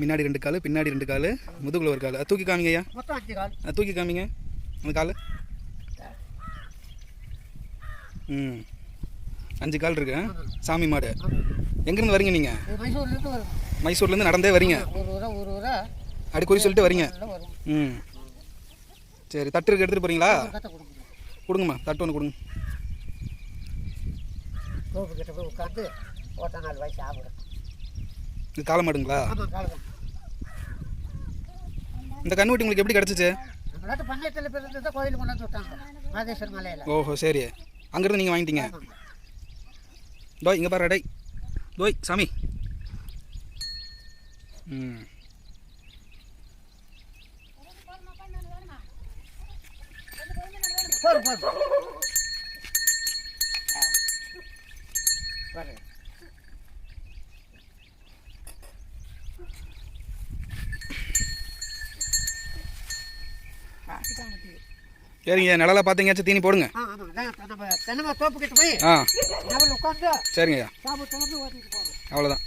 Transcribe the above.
முன்னாடி ரெண்டு கால் பின்னாடி ரெண்டு கால் முதுகுல ஒரு கால். தூக்கி காமிங்க ஐயா. தூக்கி காமிங்க. அந்த கால். ம். அஞ்சு கால் இருக்கு. சாமி மாடு. எங்கேருந்து வரீங்க நீங்கள் மைசூர்லேருந்து நடந்தே வரீங்க. குறி சொல்லிட்டு வரீங்க. ம். சரி தட்டு இருக்கு எடுத்துகிட்டு போகிறீங்களா கொடுங்கம்மா தட்டு ஒன்று கொடுங்க. கிட்ட போய் உட்காந்து நாலு வயசு இது காளை மாடுங்களா? இந்த கண்ணுவட்டி உங்களுக்கு எப்படி கிடச்சிச்சு? பஞ்சாயத்தில் பிறந்து தான் கோயிலுக்கு கொண்டாந்து விட்டாங்க. மாதேஸ்வர் மலையில். ஓஹோ சரி. அங்கேருந்து நீங்கள் வாங்கிட்டீங்க. டோய் இங்கே பாரு டேய். டோய் சாமி. ம். போதும் போதும் சரிங்க நிழலை பார்த்தீங்கயாச்சும் தீனி போடுங்க. ஆ சரிங்கய்யா. அவ்வளோதான்